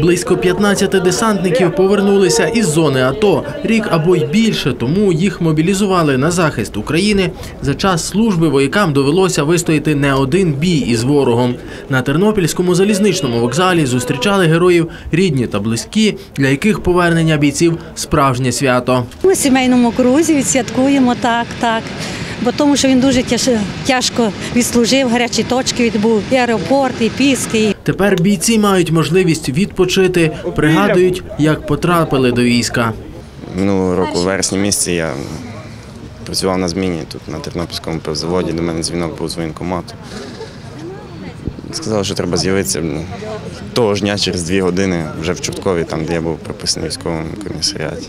Близько 15 десантників повернулися із зони АТО рік або й більше, тому їх мобілізували на захист України. За час служби воякам довелося вистояти не один бій із ворогом. На Тернопільському залізничному вокзалі зустрічали героїв рідні та близькі, для яких повернення бійців справжнє свято. Ми в сімейному крузі відсвяткуємо так, так. Бо тому, що він дуже тяж- тяжко відслужив, гарячі точки відбув, і аеропорт, і піски. Тепер бійці мають можливість відпочити, пригадують, як потрапили до війська. Минулого року, у вересні місяці, я працював на зміні тут на Тернопільському пивзаводі. До мене дзвінок був з воєнкомату. Сказали, що треба з'явитися того ж дня через дві години вже в Чорткові, там, де я був прописаний в військовому комісаріаті.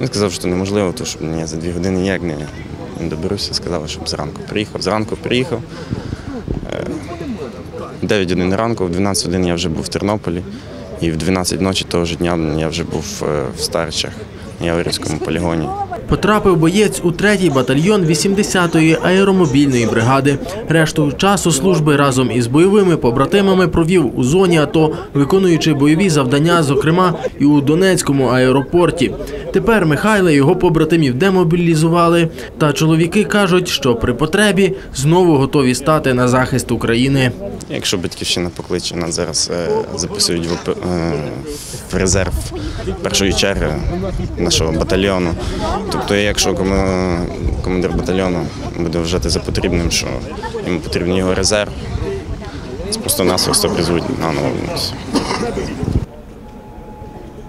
Він сказав, що неможливо, тому що я за дві години ніяк не, доберуся. Сказали, щоб зранку приїхав. Зранку приїхав. Е, 9 годин ранку, в 12 годин я вже був в Тернополі, і в 12 ночі того ж дня я вже був е, в Старичах на Яворівському полігоні. Потрапив боєць у третій батальйон 80-ї аеромобільної бригади. Решту часу служби разом із бойовими побратимами провів у зоні АТО, виконуючи бойові завдання, зокрема і у Донецькому аеропорті. Тепер Михайла його побратимів демобілізували. Та чоловіки кажуть, що при потребі знову готові стати на захист України. Якщо батьківщина покличе, нас зараз е, записують е, в резерв першої черги нашого батальйону. Тобто, якщо кома- командир батальйону буде вважати за потрібним, що йому потрібен його резерв, це просто нас просто призвуть на нову.